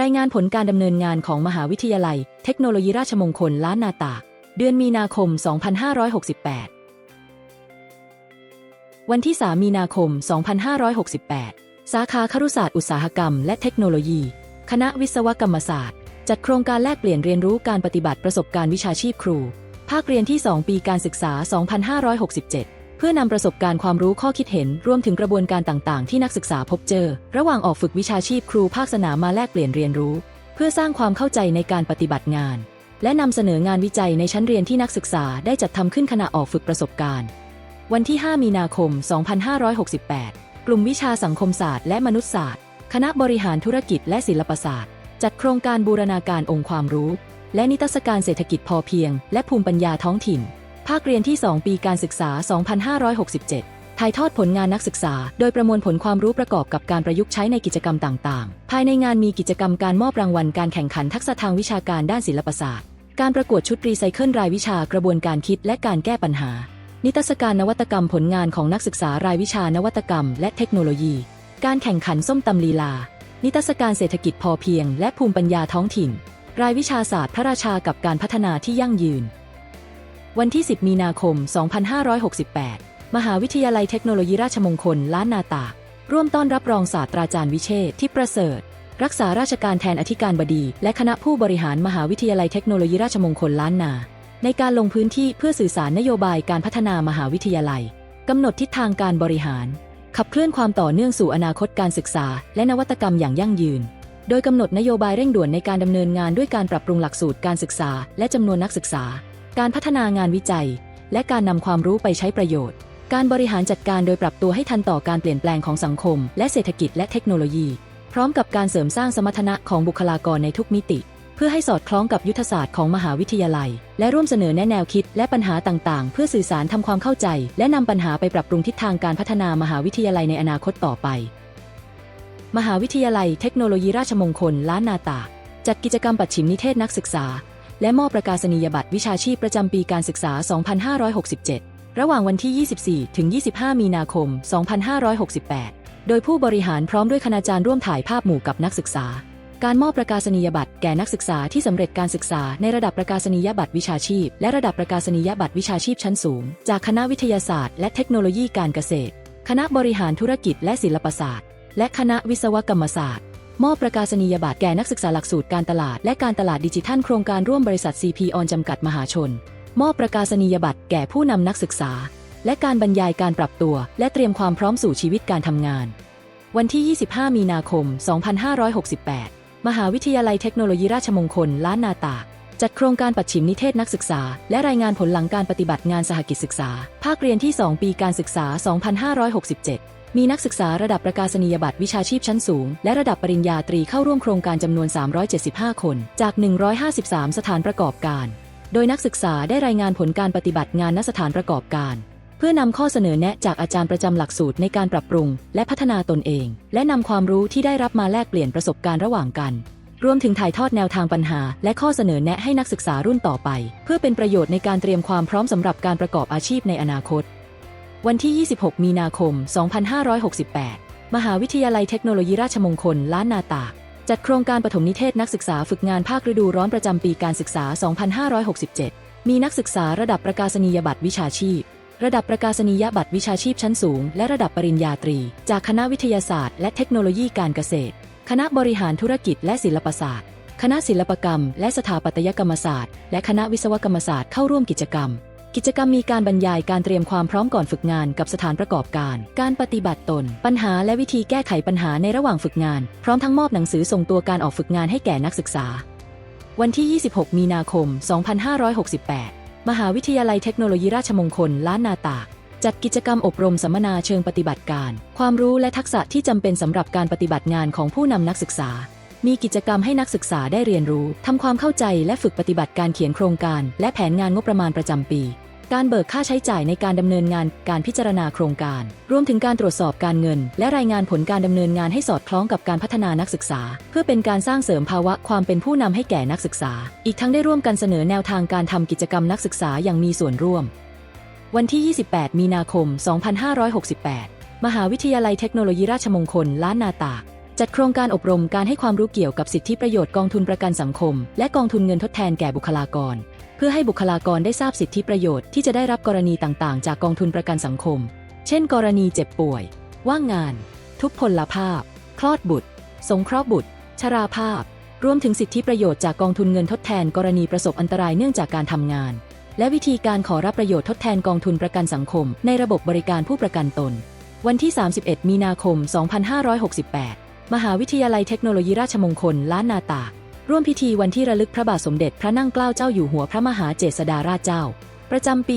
รายงานผลการดำเนินงานของมหาวิทยาลัย เทคโนโลยีราชมงคลล้านนาตาก เดือนมีนาคม 2568 วันที่ 3 มีนาคม 2568 สาขาครุศาสตร์อุตสาหกรรม และเทคโนโลยี คณะวิศวกรรมศาสตร์ จัดโครงการแลกเปลี่ยนเรียนรู้การปฏิบัติประสบการณ์วิชาชีพครู ภาคเรียนที่ 2 ปีการศึกษา 2567 พื่อนำประสบการณ์ความรู้ข้อคิดเห็น รวมถึงกระบวนการต่างๆ ที่นักศึกษาพบเจอ ระหว่างออกฝึกวิชาชีพครูภาคสนามมาแลกเปลี่ยนเรียนรู้ เพื่อสร้างความเข้าใจในการปฏิบัติงาน และนำเสนองานวิจัยในชั้นเรียนที่นักศึกษาได้จัดทำขึ้นขณะออกฝึกประสบการณ์ วันที่ 5 มีนาคม 2568 กลุ่มวิชาสังคมศาสตร์และมนุษยศาสตร์ คณะบริหารธุรกิจและศิลปศาสตร์ จัดโครงการบูรณาการองค์ความรู้ และนิทรรศการเศรษฐกิจพอเพียง และภูมิปัญญาท้องถิ่น ภาคเรียนที่ 2 ปีการศึกษา 2567 ถ่ายทอดผลงานนักศึกษา โดยประมวลผลความรู้ประกอบกับการประยุกต์ใช้ในกิจกรรมต่างๆ ภายในงานมีกิจกรรมการมอบรางวัลการแข่งขันทักษะทางวิชาการด้านศิลปศาสตร์ การประกวดชุดรีไซเคิลรายวิชากระบวนการคิดและการแก้ปัญหา นิทรรศการนวัตกรรมผลงานของนักศึกษารายวิชานวัตกรรม และเทคโนโลยี การแข่งขันส้มตำลีลา นิทรรศการเศรษฐกิจพอเพียง และภูมิปัญญาท้องถิ่น รายวิชาศาสตร์พระราชากับการพัฒนาที่ยั่งยืน วันที่ 10 มีนาคม 2568 มหาวิทยาลัยเทคโนโลยีราชมงคล ล้านนาตาก ร่วมต้อนรับรองศาสตราจารย์วิเชษที่ประเสริฐ รักษาราชการแทนอธิการบดี และคณะผู้บริหารมหาวิทยาลัยเทคโนโลยีราชมงคลล้านนา ในการลงพื้นที่เพื่อสื่อสารนโยบายการพัฒนามหาวิทยาลัยกำหนดทิศทางการบริหาร ขับเคลื่อนความต่อเนื่องสู่อนาคตการศึกษา และนวัตกรรมอย่างยั่งยืน โดยกำหนดนโยบายเร่งด่วนในการดำเนินงานด้วยการปรับปรุงหลักสูตรการศึกษา และจำนวนนักศึกษา การพัฒนางานวิจัย และการนำความรู้ไปใช้ประโยชน์ การบริหารจัดการโดยปรับตัวให้ทันต่อการเปลี่ยนแปลงของสังคม และเศรษฐกิจและเทคโนโลยี พร้อมกับการเสริมสร้างสมรรถนะของบุคลากรในทุกมิติ เพื่อให้สอดคล้องกับยุทธศาสตร์ของมหาวิทยาลัย และร่วมเสนอแนะแนวคิดและปัญหาต่างๆ เพื่อสื่อสารทำความเข้าใจ และนำปัญหาไปปรับปรุงทิศทางการพัฒนามหาวิทยาลัยในอนาคตต่อไป มหาวิทยาลัยเทคโนโลยีราชมงคลล้านนาตาจัดกิจกรรมปัดฉิมนิเทศนักศึกษา และมอบประกาศนียบัตรวิชาชีพประจำปีการศึกษา 2567 ระหว่างวันที่ 24 ถึง 25 มีนาคม 2568 โดยผู้บริหารพร้อมด้วยคณาจารย์ร่วมถ่ายภาพหมู่กับนักศึกษา การมอบประกาศนียบัตรแก่นักศึกษาที่สำเร็จการศึกษาในระดับประกาศนียบัตรวิชาชีพ และระดับประกาศนียบัตรวิชาชีพชั้นสูง จากคณะวิทยาศาสตร์ และเทคโนโลยีการเกษตร คณะบริหารธุรกิจและศิลปศาสตร์ และคณะวิศวกรรมศาสตร์ มอบประกาศนียบัตรแก่นักศึกษาหลักสูตรการตลาด และการตลาดดิจิทัลโครงการร่วมบริษัท CP ออนจำกัดมหาชน มอบประกาศนียบัตรแก่ผู้นำนักศึกษา และการบรรยายการปรับตัว และเตรียมความพร้อมสู่ชีวิตการทำงาน วันที่ 25 มีนาคม 2568 มหาวิทยาลัยเทคโนโลยีราชมงคลล้านนาตากจัดโครงการปัดฉิมนิเทศนักศึกษา และรายงานผลหลังการปฏิบัติงานสหกิจศึกษา ภาคเรียนที่ 2 ปีการศึกษา 2567 มีนักศึกษาระดับประกาศนียบัตรวิชาชีพชั้นสูง และระดับปริญญาตรีเข้าร่วมโครงการจำนวน 375 คน จาก 153 สถานประกอบการ โดยนักศึกษาได้รายงานผลการปฏิบัติงานณสถานประกอบการ เพื่อนำข้อเสนอแนะจากอาจารย์ประจำหลักสูตรในการปรับปรุง และพัฒนาตนเอง และนำความรู้ที่ได้รับมาแลกเปลี่ยนประสบการณ์ระหว่างกันรวมถึงถ่ายทอดแนวทางปัญหา และข้อเสนอแนะให้นักศึกษารุ่นต่อไป เพื่อเป็นประโยชน์ในการเตรียมความพร้อมสำหรับการประกอบอาชีพในอนาคต วันที่ 26 มีนาคม 2568 มหาวิทยาลัยเทคโนโลยีราชมงคล ล้านนาตาก จัดโครงการปฐมนิเทศนักศึกษาฝึกงานภาคฤดูร้อนประจำปีการศึกษา 2567 มีนักศึกษาระดับประกาศนียบัตรวิชาชีพ ระดับประกาศนียบัตรวิชาชีพชั้นสูง และระดับปริญญาตรี จากคณะวิทยาศาสตร์ และเทคโนโลยีการเกษตร คณะบริหารธุรกิจและศิลปศาสตร์ คณะศิลปกรรม และสถาปัตยกรรมศาสตร์ และคณะวิศวกรรมศาสตร์เข้าร่วมกิจกรรม กิจกรรมมีการบรรยายการเตรียมความพร้อมก่อนฝึกงานกับสถานประกอบการ การปฏิบัติตน ปัญหาและวิธีแก้ไขปัญหาในระหว่างฝึกงาน พร้อมทั้งมอบหนังสือส่งตัวการออกฝึกงานให้แก่นักศึกษา วันที่ 26 มีนาคม 2568 มหาวิทยาลัยเทคโนโลยีราชมงคลล้านนาตากจัดกิจกรรมอบรมสัมมนาเชิงปฏิบัติการ ความรู้และทักษะที่จำเป็นสำหรับการปฏิบัติงานของผู้นำนักศึกษา มีกิจกรรมให้นักศึกษาได้เรียนรู้ ทำความเข้าใจและฝึกปฏิบัติการเขียนโครงการ และแผนงานงบประมาณประจำปี การเบิกค่าใช้จ่ายในการดำเนินงาน การพิจารณาโครงการ รวมถึงการตรวจสอบการเงิน และรายงานผลการดำเนินงานให้สอดคล้องกับการพัฒนานักศึกษา เพื่อเป็นการสร้างเสริมภาวะความเป็นผู้นำให้แก่นักศึกษา อีกทั้งได้ร่วมกันเสนอแนวทางการทำกิจกรรมนักศึกษาอย่างมีส่วนร่วม วันที่ 28 มีนาคม 2568 มหาวิทยาลัยเทคโนโลยีราชมงคลล้านนาตาก จัดโครงการอบรมการให้ความรู้เกี่ยวกับสิทธิประโยชน์กองทุนประกันสังคม และกองทุนเงินทดแทนแก่บุคลากร เพื่อให้บุคลากรได้ทราบสิทธิประโยชน์ที่จะได้รับกรณีต่างๆ จากกองทุนประกันสังคม เช่น กรณีเจ็บป่วย ว่างงาน ทุพพลภาพ คลอดบุตร สงเคราะห์บุตร ชราภาพ รวมถึงสิทธิประโยชน์จากกองทุนเงินทดแทนกรณีประสบอันตรายเนื่องจากการทำงาน และวิธีการขอรับประโยชน์ทดแทนกองทุนประกันสังคม ในระบบบริการผู้ประกันตน วันที่ 31 มีนาคม 2568 มหาวิทยาลัยเทคโนโลยีราชมงคลล้านนาตาก ร่วมพิธีวันที่ระลึกพระบาทสมเด็จพระนั่งเกล้าเจ้าอยู่หัวพระมหาเจษฎาราชเจ้า ประจำปี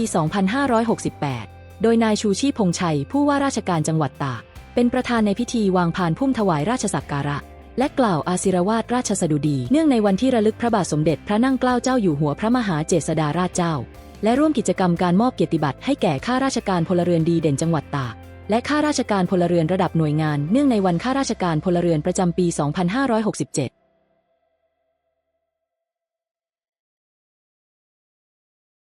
2568 โดยนายชูชีพพงชัย ผู้ว่าราชการจังหวัดตาก เป็นประธานในพิธีวางพานพุ่มถวายราชสักการะ และกล่าวอาศิรวาทราชสดุดี เนื่องในวันที่ระลึกพระบาทสมเด็จพระนั่งเกล้าเจ้าอยู่หัวพระมหาเจษฎาราชเจ้า และร่วมกิจกรรมการมอบเกียรติบัตรให้แก่ข้าราชการพลเรือนดีเด่นจังหวัดตาก และข้าราชการพลเรือนระดับหน่วยงานเนื่องในวันข้าราชการพลเรือนประจำปี 2567